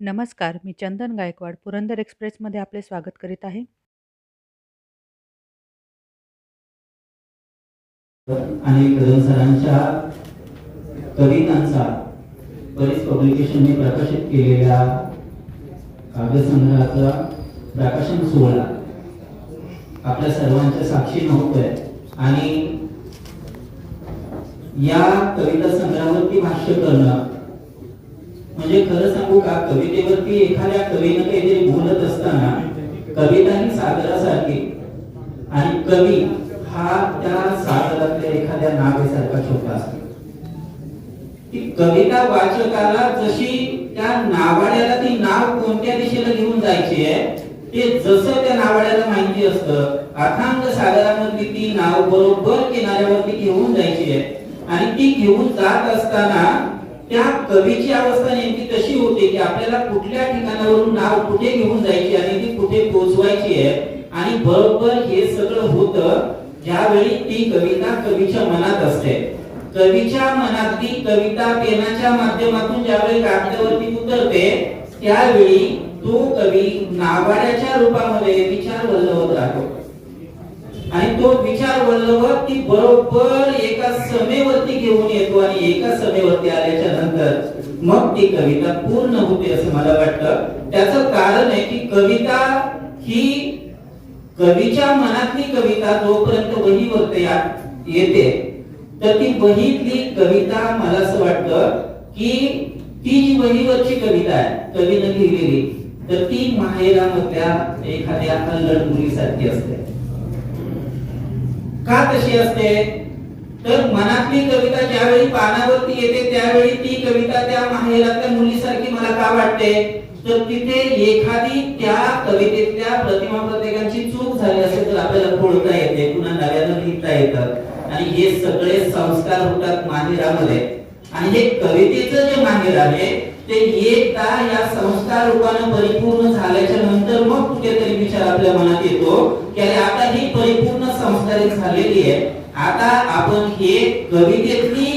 नमस्कार, मी चंदन गायकवाड पुरंदर एक्सप्रेसमध्ये आपले स्वागत करीत आहे. आणि कदम सरांच्या कवितांचा बरेच पब्लिकेशनने प्रकाशित केलेल्या काव्यसंग्रहाचा प्रकाशन सोहळा आपल्या सर्वांच्या साक्षी नव्हतोय आणि या कविता संग्रहावरती भाष्य करणं म्हणजे खरं सांगू का कवितेवरती एखाद्या कवीनं काहीतरी बोलत असताना कविता ही सागरासारखी. आणि कवी हा त्या सागरातल्या एखाद्या नावेसारखा छोटा असतो. ती कविता वाचकाला जशी त्या नावाड्याला ती नाव कोणत्या दिशेला घेऊन जायची आहे ते जसं त्या नावाड्याला माहिती असतं अथांग सागरामधली ती नाव बरोबर किनाऱ्यावरती घेऊन जायची आहे. आणि ती घेऊन जात असताना त्या कवीची अवस्था नेमकी तशी होते की आपल्याला कुठल्या ठिकाणावरून नाव कुठे घेऊन जायची आणि ती कुठे पोहोचवायची आहे? आणि बरोबर हे सगळं होतं ज्यावेळी ती कविता कवीच्या मनात असते. कवीच्या मनातली कविता पेनाच्या माध्यमातून ज्यावेळी कागदावरती उतरते त्यावेळी तो कवी नावाड्याच्या रूपामध्ये विचार वल्लवत राहतो. आणि तो विचार वल्लभत ती बरोबर एका समेवरती घेऊन येतो आणि एका समेवरती आल्याच्यानंतर मग ती कविता पूर्ण होते असं मला वाटतं. त्याचं कारण आहे की कविता ही कवीच्या मनातली कविता जोपर्यंत वहीवरती येते तर ती वहीतली कविता मला असं वाटतं की ती जी वहीवरची कविता आहे कवीनं लिहिलेली तर ती माहेरामधल्या एखाद्या अल्लड मुलीसारखी असते. का तशी असते? तर मनातली कविता ज्यावेळी पानावरती येते त्यावेळी ती कविता त्या माहेरातल्या मुलीसारखी मला का वाटते? तर तिथे एखादी त्या कवितेतल्या प्रतिमा प्रत्येकाची चूक झाली असेल तर आपल्याला बोलता येते पुन्हा नव्यानं लिहिता येतात आणि हे सगळे संस्कार होतात माहेरामध्ये. आणि हे कवितेचं जे माहेर आहे ते येता या संस्कार रूपाने परिपूर्ण झाल्याच्यानंतर मग कुठेतरी विचार आपल्या मनात येतो की अरे आता ही परिपूर्ण संस्कारित झालेली आहे. आता आपण हे कवितेतली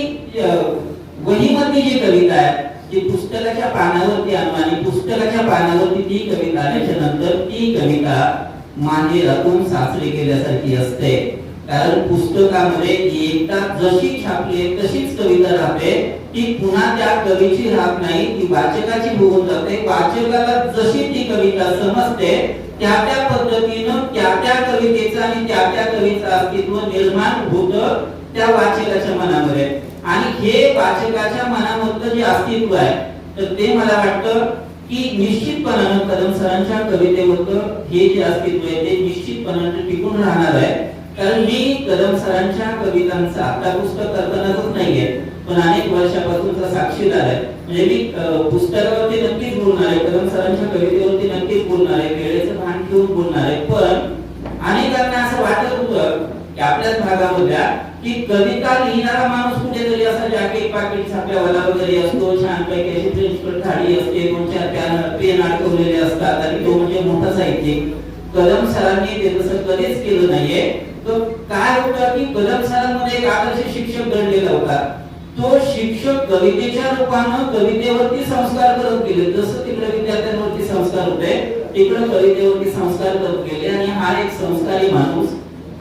वहीमधली जी कविता आहे ती पुस्तकाच्या पानावरती आणू आणि पुस्तकाच्या पानावरती ती कविता आल्याच्यानंतर ती कविता माहेरातून सासरी गेल्यासारखी असते. कारण पुस्तकामध्ये एकदा जशी छापली तशीच कविता राहते. ती पुन्हा त्या कवीची राहत नाही ती वाचकाची होऊन जाते. वाचकाला जशी ती कविता समजते त्या त्या पद्धतीनं त्या त्या कवितेचं आणि त्या त्या कवीचं अस्तित्व निर्माण होत त्या वाचकाच्या मनामध्ये. आणि हे वाचकाच्या मनामधलं जे अस्तित्व आहे तर ते मला वाटतं की निश्चितपणानं कदम सरांच्या कवितेवरचं हे जे अस्तित्व आहे ते निश्चितपणानं टिकून राहणार आहे. कारण मी कदम सरांच्या कवितांचा आता पुस्तक करतानाच नाहीये पण अनेक वर्षापासूनचा साक्षीदार आहे. म्हणजे मी पुस्तकावरती नक्कीच बोलणार आहे कदम सरांच्या कवितेवरती नक्कीच बोलणार आहे वेळेचं भान ठेवून बोलणार आहे पण अनेकांना असं वाटत होतं की आपल्याच भागामधल्या की कविता लिहिणारा माणूस कुठेतरी असा जॅकेट पाकिट छाप्यावाला वगैरे असतो छानपैकी अशी प्रिन्सिपल थाळी असते दोन चार पॅन पेन अडकवलेले असतात आणि तो म्हणजे मोठा साहित्यिक. कलम सरांनी ते तसं कधीच केलं नाहीये. तर काय होतं की कलम सरांमध्ये एक आदर्श शिक्षक घडलेला होता. तो शिक्षक कवितेच्या रूपानं कवितेवरती संस्कार करत गेले. जसं तिकडे विद्यार्थ्यांवरती संस्कार होते तिकडे कवितेवरती संस्कार करत गेले. आणि हा एक संस्कारी माणूस.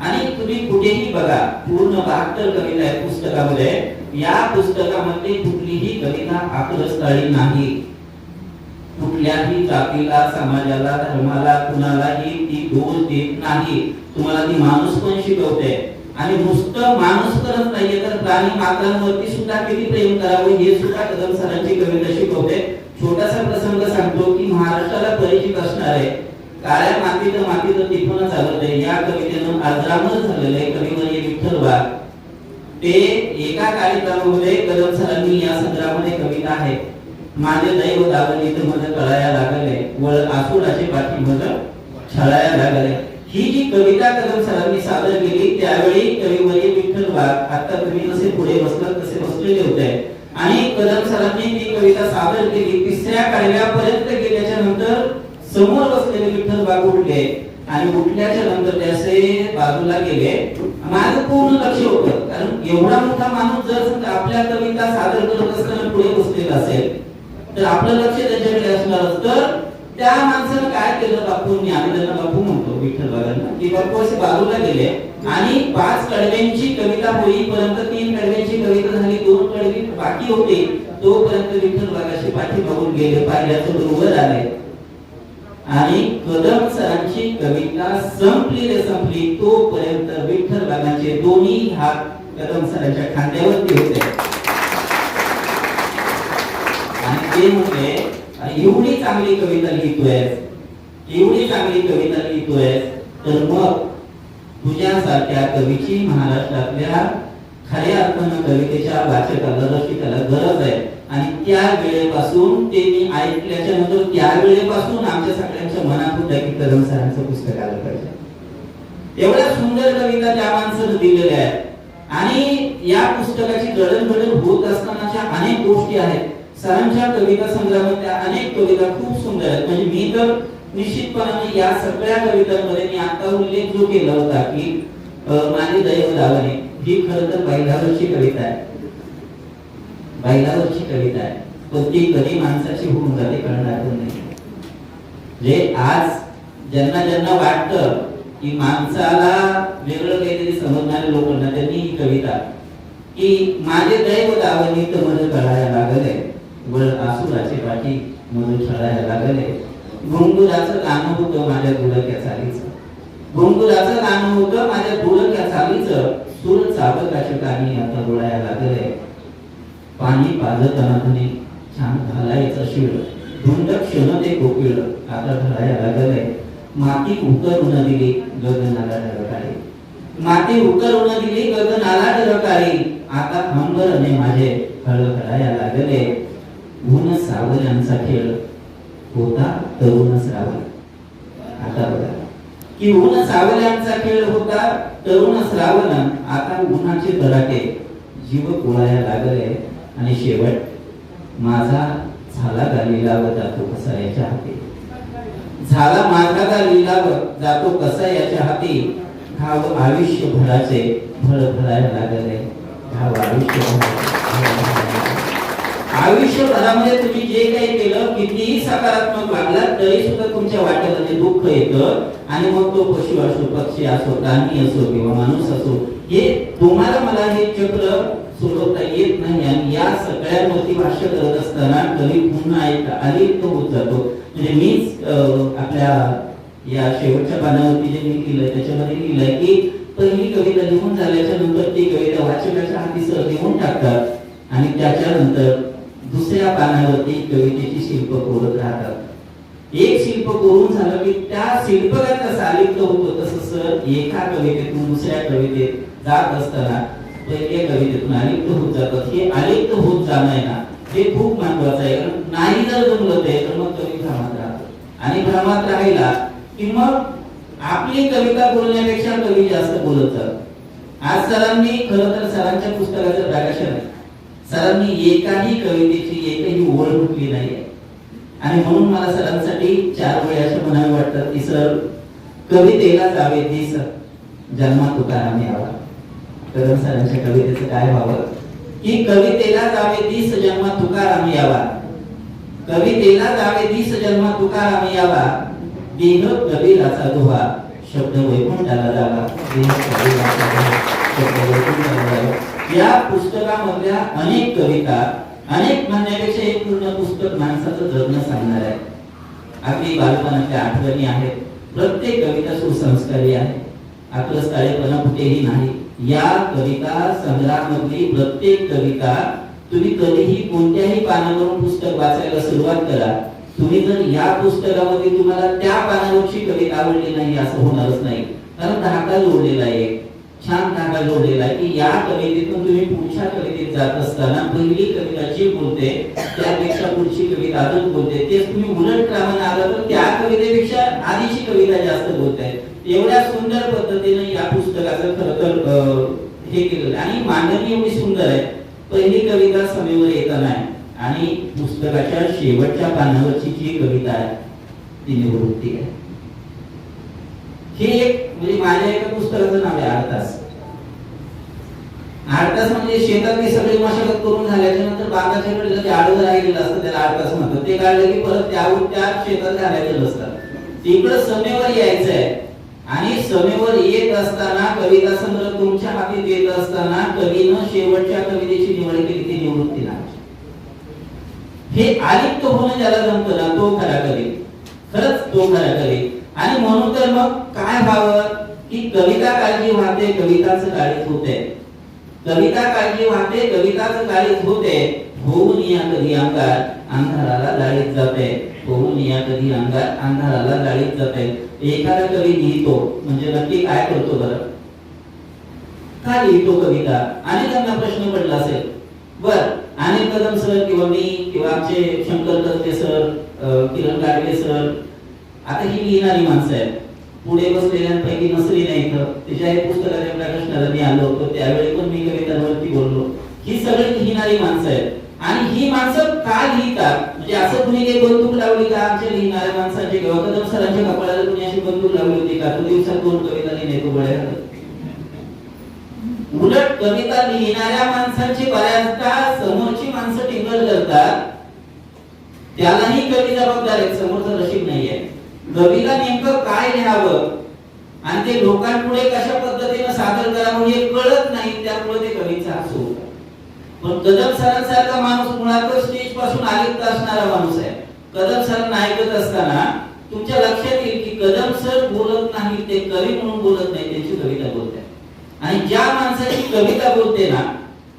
आणि तुम्ही कुठेही बघा पूर्ण बहात्तर कविता पुस्तकामध्ये. या पुस्तकामध्ये कुठलीही कविता आक्रस्ताळी नाही. कुठल्याही जातीला समाजाला धर्माला कुणालाही ती दोष देत नाही. तुम्हाला ती माणूस पण शिकवते. आणि नुसतं माणूस करत नाहीये तर प्राणी मात्रांवरती सुद्धा किती प्रेम करावं हे सुद्धा कदम सरांची कविता शिकवते. छोटासा प्रसंग सांगतो की महाराष्ट्राला परिचित असणार आहे काळ्या मातीत मातीत टिपून चालत आहे या कवितेनं आजरामर झालेलं आहे. कविवर्य विठ्ठल वाघ ते एका कार्यक्रमामध्ये कदम सरांनी या संदर्भामध्ये कविता आहे. माझे दैव दाबली तर मला कळाया लागले वळ असे बाकी मला छळाया लागले ही जी कविता कदम सरांनी सादर केली त्यावेळी कविवरी विठ्ठल वाघ आता तुम्ही जसे पुढे बसलात तसे बसलेले होते. आणि कदम सरांनी ती कविता सादर केली तिसऱ्या कार्यापर्यंत गेल्याच्यानंतर समोर बसलेले विठ्ठल वाघ उठले. आणि उठल्याच्या नंतर ते असे बाजूला गेले. माझं पूर्ण लक्ष होतं कारण एवढा मोठा माणूस जर आपल्या कविता सादर करत असताना पुढे बसलेला असेल तर आपलं लक्ष त्याच्याकडे असणार तर त्या माणसानं काय केलं बापूंनी? आम्ही त्यांना बापू म्हणतो विठ्ठल बाबांना की बापू असे बाजूला गेले आणि पाच कडव्यांची कविता होईपर्यंत तीन कडव्यांची कविता झाली दोन कडवी बाकी होते तोपर्यंत विठ्ठल बाबाशी पाठी बघून गेले पाहिल्याचं बरोबर आले आणि कदम सरांची कविता संपली रे संपली तोपर्यंत विठ्ठल बाबांचे दोन्ही हात कदम सरांच्या खांद्यावरती होते. ते एवढी चांगली कविता लिहितोय एवढी चांगली कविता लिहितोय तर मग तुझ्यासारख्या कवीची महाराष्ट्रातल्या खऱ्या अर्थानं कवितेच्या वाचकाला रसिकाला गरज आहे. आणि त्या वेळेपासून ते मी ऐकल्याच्या नंतर त्या वेळेपासून आमच्या सगळ्यांच्या मनात होत्या की कदम सरांचं पुस्तक आलं पाहिजे. एवढ्या सुंदर कविता त्या माणसानं दिलेल्या आहेत. आणि या पुस्तकाची जडणघडण होत असतानाच्या अनेक गोष्टी आहेत. सरांच्या कविता संग्रहामध्ये अनेक कविता खूप सुंदर आहेत. म्हणजे मी तर निश्चितपणाने या सगळ्या कवितांमध्ये मी आता उल्लेख जो केला होता की माझी माझे दैव दावाने ही खर तर बैलावरची कविता आहे. बैलावरची कविता आहे. पण ती कधी माणसाची होऊन जाते कळणार नाही. जे आज ज्यांना ज्यांना वाटतं की माणसाला वेगळं काहीतरी समजणारे लोक ना त्यांनी ही कविता की माझे दैव दावणी तर मला कळायला लागले वळ आसुराचे पाठी म्हणून ठरायला लागले. घुंगुराचं गाणं होतं माझ्या गुडक्या चालीचं. घुंगुराचं गाणं होतं माझ्या गुडक्या चालीचं. सूर चाबकाच्या कानी आता डोळायला लागले. पाणी पाजताना धने छान घालायचं शिळ. धुंड क्षण ते गोपिळ आता धरायला लागले. माती उकरून दिली गगनाला ढळकाळी माती उकरून दिली गगनाला ढळकाळी आता अंबरने माझे हळहळायला लागले. ऊन सावल्यांचा खेळ होता तरुण श्रावण आता बघा. की ऊन सावल्यांचा खेळ होता तरुण श्रावण आता उन्हाचे धडाके जीव कोळाया लागले आणि शेवट माझा झाला का लिलाव जातो कसा याच्या हाती? झाला माझा का लिलाव जातो कसा याच्या हाती? घाव आयुष्यभराचे भळ भरायला लागले. घाव आयुष्यभराचे आयुष्यभरामध्ये तुम्ही जे काही केलं कितीही सकारात्मक वागला तरी सुद्धा तुमच्या वाट्यामध्ये दुःख येतं आणि मग तो पशु असो पक्षी असो प्राणी असो किंवा माणूस असो हे तुम्हाला मला हे चक्र सोडवता येत नाही आणि या सगळ्यांवरती भाष्य करत असताना कधी पुन्हा एक अलिप्त होत जातो. म्हणजे मीच आपल्या या शेवटच्या पानावरती जे मी लिहिलंय त्याच्यामध्ये लिहिलंय की पहिली कविता लिहून झाल्याच्यानंतर ती कविता वाचकाच्या हाती सर लिहून टाकतात आणि त्याच्यानंतर दुसऱ्या पानावरती कवितेची शिल्प कोरत राहतात. एक शिल्प कोरून झालं की त्या शिल्पकार कसं आलिप्त होतो. तसं सर एका कवितेतून दुसऱ्या कवितेत जात असताना पहिल्या कवितेतून आलिप्त होत जातात. हे आलिप्त होत जाणं आहे ना हे खूप महत्वाचं आहे. कारण नाही जर जमलं ते तर मग कवी भ्रमात राहतो. आणि भ्रमात राहिला की मग आपली कविता बोलण्यापेक्षा कवी जास्त बोलत जात आज सरांनी खरं तर सरांच्या पुस्तकाचं प्रकाशन आहे. सरांनी एकाही कवितेची एकही ओळ म्हटली नाहीये. आणि म्हणून मला सरांसाठी चार वेळे असे म्हणावे वाटतात की सर कवितेला जावे दिस जन्मा तुकाराम यावा. कदम सरांच्या कवितेचं काय व्हावं? की कवितेला जावे दिस जन्मा तुकाराम यावा. कवितेला जावे दिस जन्मा तुकाराम यावा. देह कबीराचा दुहा शब्द वैकुंठाला जावा. देह कबीराचा जावा या पुस्तकामधल्या अनेक कविता अनेक म्हणण्यापेक्षा एक पूर्ण पुस्तक माणसाचं जगणं सांगणार आहे. आपली बालपणातल्या आठवणी आहेत. प्रत्येक कविता सुसंस्कारी आहे आपलं स्थळेपणा कुठेही नाही. या कविता संग्रहामधली प्रत्येक कविता तुम्ही कधीही कोणत्याही पानावरून पुस्तक वाचायला सुरुवात करा. तुम्ही जर या पुस्तकामध्ये तुम्हाला त्या पानावरची कविता आवडली नाही असं होणारच नाही. कारण धाका जोडलेला आहे. छान धागा जोडलेला आहे की या कवितेतून तुम्ही पुढच्या कवितेत जात असताना पहिली कविता जी बोलते त्यापेक्षा पुढची कविता अजून बोलते. तेच तुम्ही उलट क्रमाने आलं तर त्या कवितेपेक्षा आधीची कविता जास्त बोलते एवढ्या सुंदर पद्धतीने या पुस्तकाचं खर तर हे केलेलं आणि मांडणी एवढी सुंदर आहे. पहिली कविता समेवर येताना आहे. आणि पुस्तकाच्या शेवटच्या पानावरची जी कविता आहे ती निवृत्ती आहे. हे एक म्हणजे माझ्या एका पुस्तकाचं नाव आहे आठ तास आठ तास म्हणजे शेतातली सगळी मशागत करून झाल्याच्यानंतर बागाच्या जे आडवं राहिलेलं असतं त्याला आठ तास म्हणतात. ते काढलं की परत त्यावर त्या शेतात घालायचं असतात तिकडं समेवर यायचं आहे आणि समेवर येत असताना कविता संग्रह तुमच्या हाती येत असताना कवीनं शेवटच्या कवितेची निवड केली ती निवृत्ती नावाची हे आलिप्त होणं ज्याला जमतं ना तो खरा कवी. खरंच तो खरा कवी. आणि म्हणून तर मग काय व्हावं? की कविता काळजी वाहते कविताच काळीत होते कविता काळजी वाहते कविताच काळीत होते होऊन या कधी अंगार अंधाराला गाळीत जाते. होऊन या कधी अंगार अंधाराला गाळीत जाते. एखादा कवी लिहितो म्हणजे नक्की काय करतो बरं? का लिहितो कविता? अनेकांना प्रश्न पडला असेल. बर अनिल कदम सर किंवा मी किंवा आमचे शंकर कसबे सर किरण गाडगे सर आता ही लिहिणारी माणसं आहेत. पुढे बसलेल्यांपैकी नसली नाही तर तिच्या एक पुस्तकाच्या प्रकाशनाला मी आलो होतो त्यावेळी पण मी कवितांवरती बोललो. ही सगळी लिहिणारी माणसं आहेत. आणि ही माणसं का लिहितात? म्हणजे असं कुणी काही बंदूक लावली का? आमच्या लिहिणाऱ्या माणसांची किंवा कदम सरांच्या कपाळाला कुणी अशी बंदूक लावली होती का? तो दिवसात दोन कविता लिहिणे तो बळ्या उलट कविता लिहिणाऱ्या माणसांची बऱ्याचदा समोरची माणसं टिंगल करतात. त्यालाही कवी जबाबदार समोरचा समोरचं नशीब आहे कवीला नेमकं काय लिहावं? आणि ते लोकांपुढे कशा पद्धतीने सादर करावं हे कळत नाही त्यामुळे ते कवीचा असो. पण कदम सरांसारखा माणूस मुळातच स्टेजपासून आलिप्त असणारा माणूस आहे? कदम सरांना ऐकत असताना तुमच्या लक्षात येईल की कदम सर बोलत नाही ते कवी म्हणून बोलत नाही त्यांची कविता बोलते आणि ज्या माणसाची कविता बोलते ना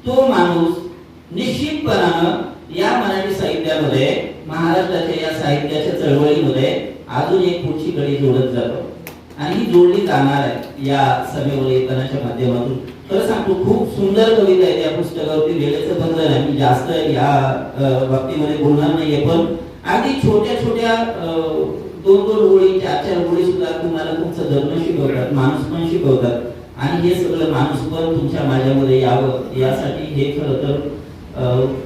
तो माणूस निश्चितपणानं या मराठी साहित्यामध्ये महाराष्ट्राच्या या साहित्याच्या चळवळीमध्ये अजून एक पुढची कडी जोडत जातो. आणि ही जोडली जाणार आहे या सभेवर येतानाच्या माध्यमातून. तर सांगतो खूप सुंदर कविता आहे त्या पुस्तकावरती. वेळेचं बंधन आहे मी जास्त या बाबतीमध्ये बोलणार नाहीये पण अगदी छोट्या छोट्या दोन दोन ओळी चार चार ओळी सुद्धा तुम्हाला तुमचं धर्म शिकवतात माणूस पण शिकवतात. आणि हे सगळं माणूस पण तुमच्या माझ्यामध्ये यावं यासाठी हे खरं तर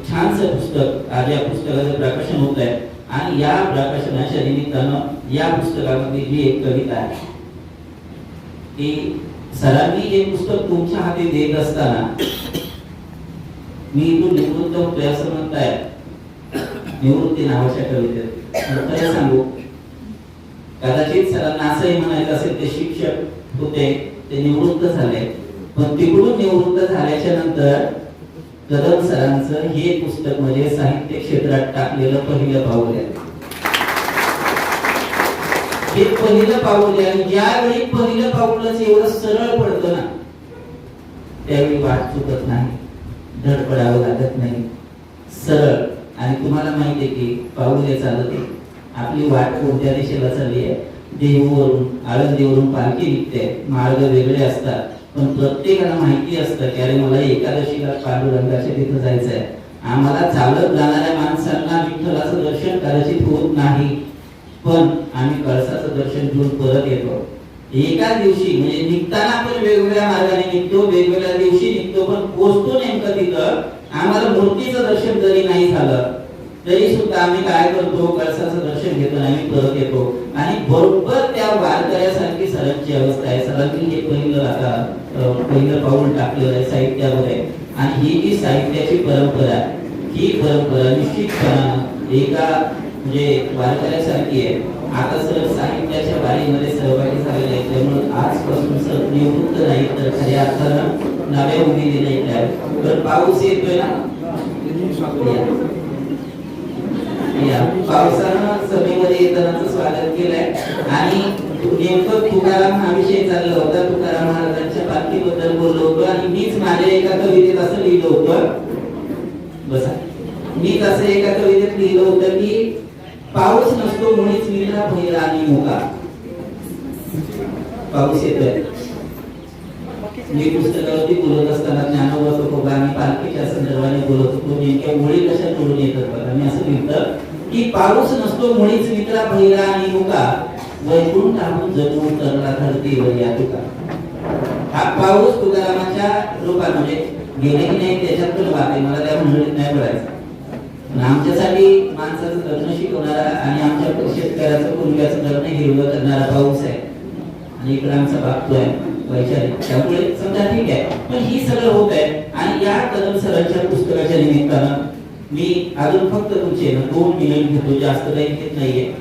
छानसं पुस्तक आज या पुस्तकाचं प्रकाशन होत आहे आणि या प्रकाशनाच्या निमित्तानं या पुस्तकामध्ये जी एक कविता आहे. की सरांनी हे पुस्तक तुमच्या हाती देत असताना मी इथून निवृत्त होतोय असं म्हणताय निवृत्ती नावाच्या कवितेत. पण सांगू कदाचित सरांना असंही म्हणायचं असेल ते शिक्षक होते ते निवृत्त झाले. पण तिकडून निवृत्त झाल्याच्यानंतर कदम सरांचं हे पुस्तक म्हणजे साहित्य क्षेत्रात टाकलेलं पहिलं पाऊल आहे हे पहिलं पाऊल आहे आणि ज्यावेळी पहिलं पाऊलच एवढं सरळ पडतं ना त्यावेळी वाट चुकत नाही धडपडावं लागत नाही. सरळ. आणि तुम्हाला माहिती आहे की पाऊल हे चालत आहे. आपली वाट कोणत्या दिशेला चालली आहे? देहूवरून आळंदीवरून पालखी निघते. मार्ग वेगळे असतात. पण प्रत्येकाला माहिती असतं की अरे मला एकादशीला पांडुरंगाच्या तिथं जायचं आहे आम्हाला चालत जाणाऱ्या माणसांना विठ्ठलाचं दर्शन कदाचित होत नाही. पण आम्ही कळसाचं दर्शन घेऊन परत येतो. एका दिवशी म्हणजे निघताना आपण वेगवेगळ्या मार्गाने निघतो वेगवेगळ्या दिवशी निघतो पण पोचतो नेमकं तिथं. आम्हाला मूर्तीचं दर्शन जरी नाही झालं तरी सुद्धा आम्ही काय करतो? कळसाचं दर्शन घेतो आणि आम्ही परत येतो. आणि बरोबर त्या वारकऱ्यासारखी सरांची अवस्था आहे. सरांनी हे पहिलं आता पहिलं पाऊल टाकलेलं आहे साहित्यामध्ये आणि ही जी साहित्याची परंपरा आहे, ही परंपरा निश्चितपणानं एका म्हणजे वारकऱ्यासारखी आहे. आता सर साहित्याच्या वारीमध्ये सहभागी झालेले आहे त्यामुळे आजपासून सर निवृत्त नाही तर खऱ्या अर्थानं नव्या उमेदी नाही काय तर पाऊस येतोय ना? या. पावसानं सभेमध्ये येतानाचं स्वागत केलंय. आणि नेमकं तुकाराम हा विषय चालला होता. तुकाराम महाराजांच्या पालखीबद्दल बोललो होतो आणि मीच माझ्या एका कवितेत असं लिहिलं होतं. बसा. मीच असं एका कवितेत लिहिलं होतं की पाऊस नसतो मुळीच मिळला पहिला आणि मोका. पाऊस येतोय. मी पुस्तकावरती बोलत असताना ज्ञानोबा तुकोबा आणि पालखीच्या संदर्भाने बोलत होतो. नेमक्या मुळी कशा तोडून येतात बघा. मी असं लिहिलं की पाऊस नसतो मुळीच मित्रा पहिला आणि मोका. वैकुंठाहून जगून तरला धरतीवर या तुका हा पाऊस तुकारामाच्या रूपात म्हणजे गेले की नाही त्याच्यात पण बात आहे मला त्या मंडळीत नाही पडायचं आमच्यासाठी माणसाचं लग्न शिकवणारा आणि आमच्या शेतकऱ्याचं कुणब्याचं धरणं हिरवं करणारा पाऊस आहे आणि इकडे आमचा बापतो आहे वैचारिक त्यामुळे समजा ठीक आहे पण ही सगळं होत आहे आणि या कदम सरांच्या पुस्तकाच्या निमित्तानं मी अजून फक्त तुमचे दोन मिनिट घेतो जास्त काही घेत नाहीये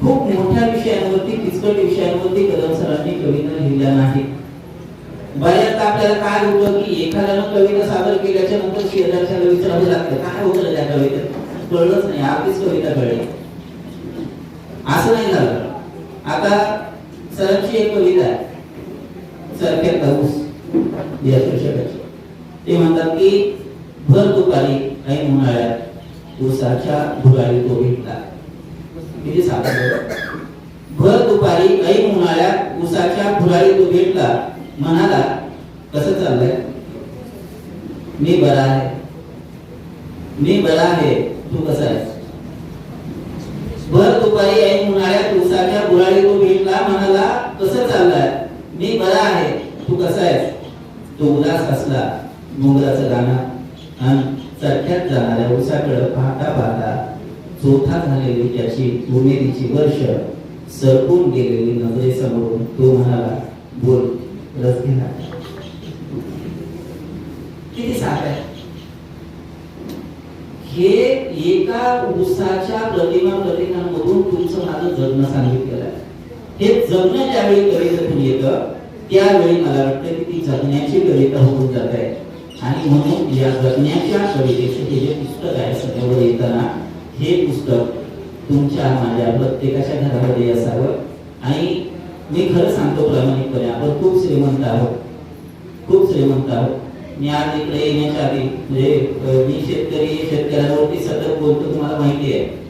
खूप मोठ्या विषयांवरती किचकट विषयांवरती कदम सरांनी कविता लिहिल्या नाहीत. बऱ्याचदा आपल्याला काय होतं की एखाद्यानं कविता सादर केल्याच्यानंतर शेजारच्याला विचारावं लागतं. काय होतं त्या कवितेत? कळलंच नाही. आपलीच कविता कळली. असं नाही झालं. आता सरांची एक कविता आहे. सरक्या ऊस या शीर्षकाची ते म्हणतात की भर दुपारी ऐन उन्हाळ्यात उसाच्या धुराळी तो भेटला. किती साधं भर दुपारी ऐन उन्हाळ्यात उसाच्या फुलाळी तो भेटला. म्हणाला कसं चाललंय? मी बरा आहे. मी बरा आहे. तू कसा आहेस? भर दुपारी ऐन उन्हाळ्यात उसाच्या बुराळी तो भेटला. म्हणाला कसं चाललंय? मी बरा आहे. तू कसा आहेस? तो उदास असला डोंगराचं गाणं. आणि चढ्यात जाणाऱ्या उसाकडं पाहता पाहता चोथा झालेली त्याची उमेदीची वर्ष सरकून गेलेली नजरेसमोरून तो म्हणाला बोल रस घेणार किती साध आहे? हे एका उसाच्या प्रतिमा प्रतिमांमधून तुमचं माझं जगणं सांगितलेलं आहे. हे जगणं ज्यावेळी कवितेतून येतं त्यावेळी मला वाटतं की ती जगण्याची कविता होऊन जात. आहे आणि म्हणून या जगण्याच्या कवितेचं हे जे पुस्तक आहे सगळ्यावर येताना हे पुस्तक तुमच्या माझ्या प्रत्येकाच्या घरामध्ये असावं. आणि मी खरं सांगतो प्रामाणिकपणे आपण खूप श्रीमंत आहोत. खूप श्रीमंत आहोत. मी आज इकडे येण्याच्या आधी म्हणजे मी शेतकरी शेतकऱ्यांवरती सतत बोलतो तुम्हाला माहिती आहे.